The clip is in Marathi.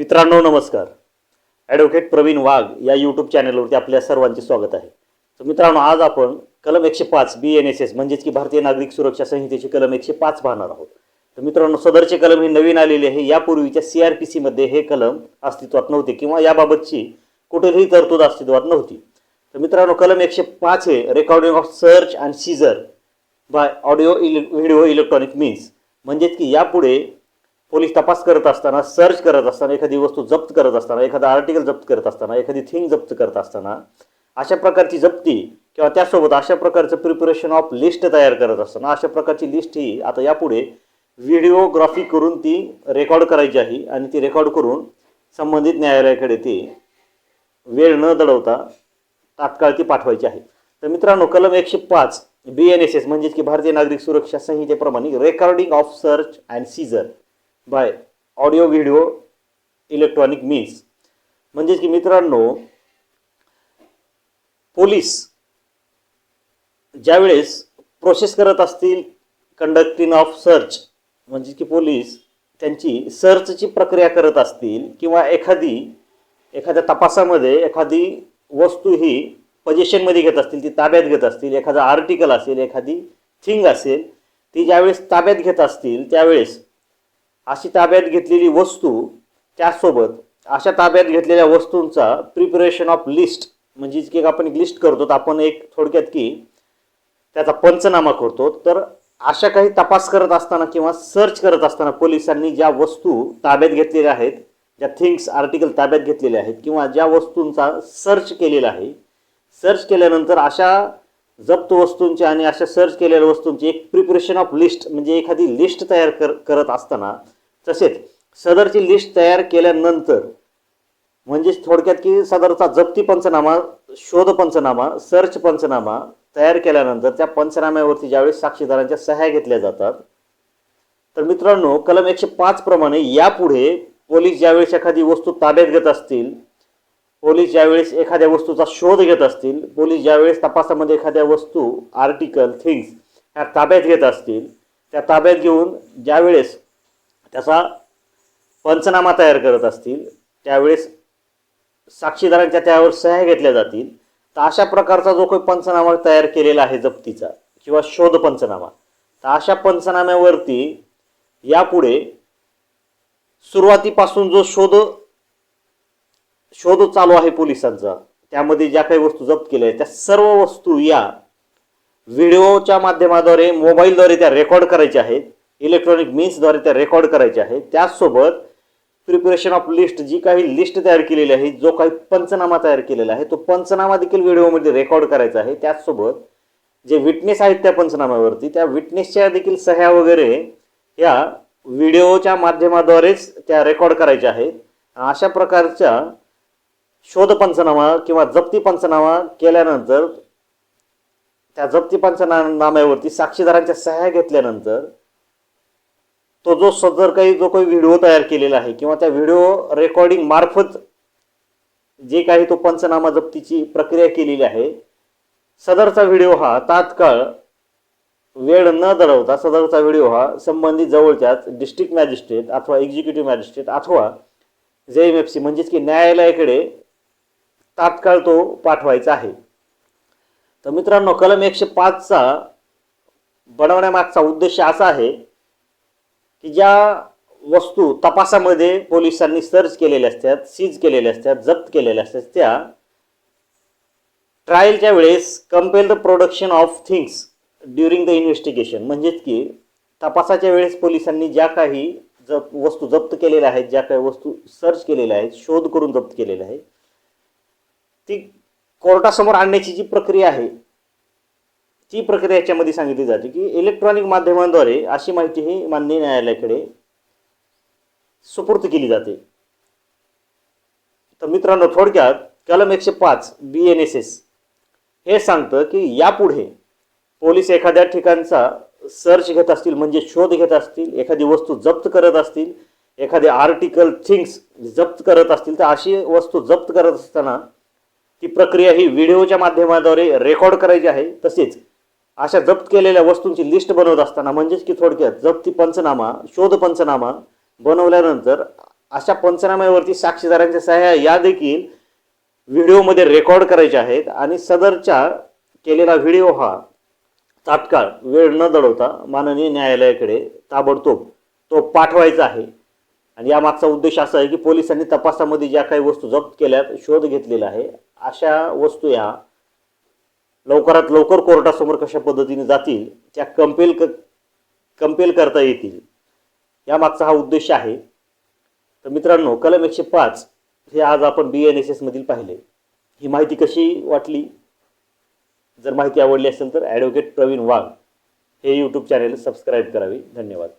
मित्रांनो नमस्कार. ॲडव्होकेट प्रवीण वाघ या यूट्यूब चॅनलवरती आपल्या सर्वांचे स्वागत आहे. तर मित्रांनो आज आपण कलम एकशे पाच बी एन एस एस म्हणजेच की भारतीय नागरिक सुरक्षा संहितेचे कलम एकशे पाच पाहणार आहोत. तर मित्रांनो सदरचे कलम हे नवीन आलेले आहे. यापूर्वीच्या सी आर पी सीमध्ये हे कलम अस्तित्वात नव्हते किंवा याबाबतची कुठेही तरतूद अस्तित्वात नव्हती. तर मित्रांनो कलम एकशे पाच हे recording of search and seizure by audio इले व्हिडिओ इलेक्ट्रॉनिक मीन्स म्हणजेच की यापुढे पोलीस तपास करत असताना सर्च करत असताना एखादी वस्तू जप्त करत असताना एखादा आर्टिकल जप्त करत असताना एखादी थिंग जप्त करत असताना अशा प्रकारची जप्ती किंवा त्यासोबत अशा प्रकारचं प्रिपरेशन ऑफ लिस्ट तयार करत असताना अशा प्रकारची लिस्ट ही आता यापुढे व्हिडिओग्राफी करून ती रेकॉर्ड करायची आहे आणि ती रेकॉर्ड करून संबंधित न्यायालयाकडे ती वेळ न दडवता तात्काळ ती पाठवायची आहे. तर मित्रांनो कलम एकशे पाच बी एन एस एस म्हणजेच की भारतीय नागरिक सुरक्षा संहितेप्रमाणे recording of search and seizure by audio video electronic means म्हणजेच की मित्रांनो पोलीस ज्यावेळेस प्रोसेस करत असतील कंडक्टिंग ऑफ सर्च म्हणजे की पोलीस त्यांची सर्चची प्रक्रिया करत असतील किंवा एखादी एखाद्या तपासामध्ये एखादी वस्तू ही पजेशनमध्ये घेत असतील ती ताब्यात घेत असतील एखादा आर्टिकल असेल एखादी थिंग असेल ती ज्यावेळेस ताब्यात घेत असतील त्यावेळेस अशी ताब्यात घेतलेली वस्तू त्यासोबत अशा ताब्यात घेतलेल्या वस्तूंचा प्रिपरेशन ऑफ लिस्ट म्हणजे की आपण एक लिस्ट करतो आपण एक थोडक्यात की त्याचा पंचनामा करतो. तर अशा काही तपास करत असताना किंवा सर्च करत असताना पोलिसांनी ज्या वस्तू ताब्यात घेतलेल्या आहेत ज्या थिंग्स आर्टिकल ताब्यात घेतलेल्या आहेत किंवा ज्या वस्तूंचा सर्च केलेला आहे सर्च केल्यानंतर अशा जप्त वस्तूंची आणि अशा सर्च केलेल्या वस्तूंची एक प्रिपरेशन ऑफ लिस्ट म्हणजे एखादी लिस्ट तयार कर करत असताना तसेच सदरची लिस्ट तयार केल्यानंतर म्हणजेच थोडक्यात की सदरचा जप्ती पंचनामा शोध पंचनामा सर्च पंचनामा तयार केल्यानंतर त्या पंचनाम्यावरती ज्यावेळेस साक्षीदारांच्या सह्या घेतल्या जातात तर मित्रांनो कलम एकशे पाच प्रमाणे यापुढे पोलीस ज्यावेळेस एखादी वस्तू ताब्यात घेत असतील पोलीस ज्यावेळेस एखाद्या वस्तूचा शोध घेत असतील पोलीस ज्यावेळेस तपासामध्ये एखाद्या वस्तू आर्टिकल थिंग्स ह्या ताब्यात घेत असतील त्या ताब्यात घेऊन ज्यावेळेस त्याचा पंचनामा तयार करत असतील त्यावेळेस साक्षीदारांच्या त्यावर सह्या घेतल्या जातील तर अशा प्रकारचा जो काही पंचनामा तयार केलेला आहे जप्तीचा किंवा शोध पंचनामा तर अशा पंचनाम्यावरती यापुढे सुरुवातीपासून जो शोध शोध चालू आहे पोलिसांचा. त्यामध्ये ज्या काही वस्तू जप्त केल्या आहेत त्या सर्व वस्तू या व्हिडिओच्या माध्यमाद्वारे मोबाईलद्वारे त्या रेकॉर्ड करायच्या आहेत. इलेक्ट्रॉनिक मीन्सद्वारे त्या रेकॉर्ड करायच्या आहेत. त्याचसोबत प्रिपरेशन ऑफ लिस्ट जी काही लिस्ट तयार केलेली आहे जो काही पंचनामा तयार केलेला आहे तो पंचनामा देखील व्हिडिओमध्ये रेकॉर्ड करायचा आहे. त्याचसोबत जे विटनेस आहेत त्या पंचनाम्यावरती त्या विटनेसच्या देखील सह्या वगैरे या व्हिडिओच्या माध्यमाद्वारेच त्या रेकॉर्ड करायच्या आहेत. अशा प्रकारच्या शोध पंचनामा किंवा जप्ती पंचनामा केल्यानंतर त्या जप्ती पंचनाम्यावरती साक्षीदारांच्या सह्या घेतल्यानंतर तो जो सदर काही जो काही व्हिडिओ तयार केलेला आहे किंवा त्या व्हिडिओ रेकॉर्डिंग मार्फत जे काही तो पंचनामा जप्तीची प्रक्रिया केलेली आहे सदरचा व्हिडिओ हा तात्काळ वेळ न दडवता सदरचा व्हिडिओ हा संबंधित जवळच्याच डिस्ट्रिक्ट मॅजिस्ट्रेट अथवा एक्झिक्युटिव्ह मॅजिस्ट्रेट अथवा जे एम एफ सी म्हणजेच की न्यायालयाकडे तात्काळ तो पाठवायचा आहे. तर मित्रांनो कलम एकशे पाचचा बनवण्यामागचा उद्देश असा आहे की ज्या वस्तू तपासामध्ये पोलिसांनी सर्च केलेल्या असतात सीज केलेल्या असतात जप्त केलेल्या असतात त्या ट्रायलच्या वेळेस compel the production of things during the investigation म्हणजेच की तपासाच्या वेळेस पोलिसांनी ज्या काही जप वस्तू जप्त केलेल्या आहेत ज्या काही वस्तू सर्च केलेल्या आहेत शोध करून जप्त केलेल्या आहेत ती कोर्टासमोर आणण्याची जी प्रक्रिया आहे ती प्रक्रिया याच्यामध्ये सांगितली जाते की इलेक्ट्रॉनिक माध्यमांद्वारे अशी माहिती ही माननीय न्यायालयाकडे सुपूर्त केली जाते. तर मित्रांनो थोडक्यात कलम एकशे पाच बी एन एस एस हे सांगतं की यापुढे पोलीस एखाद्या ठिकाणचा सर्च घेत असतील म्हणजे शोध घेत असतील एखादी वस्तू जप्त करत असतील एखादे आर्टिकल थिंग्स जप्त करत असतील तर अशी वस्तू जप्त करत असताना ती प्रक्रिया ही व्हिडिओच्या माध्यमाद्वारे रेकॉर्ड करायची आहे. तसेच अशा जप्त केलेल्या वस्तूंची लिस्ट बनवत असताना म्हणजेच की थोडक्यात जप्ती पंचनामा शोध पंचनामा बनवल्यानंतर अशा पंचनाम्यावरती साक्षीदारांच्या सह्या या देखील व्हिडिओमध्ये रेकॉर्ड करायच्या आहेत. आणि सदरच्या केलेला व्हिडिओ हा तात्काळ वेळ न दडवता माननीय न्यायालयाकडे ताबडतोब तो पाठवायचा आहे. आणि यामागचा उद्देश असा आहे की पोलिसांनी तपासामध्ये ज्या काही वस्तू जप्त केल्यात शोध घेतलेला आहे. अशा वस्तू या लवकरात लवकर कोर्टासमोर कशा पद्धतीने जातील त्या कंपेल क कंपेल करता येतील यामागचा हा उद्देश आहे. तर मित्रांनो कलम एकशे पाच हे आज आपण बी एन एस एसमधील पाहिले. ही माहिती कशी वाटली? जर माहिती आवडली असेल तर ॲडव्होकेट प्रवीण वाघ हे यूट्यूब चॅनेल सबस्क्राईब करावे. धन्यवाद.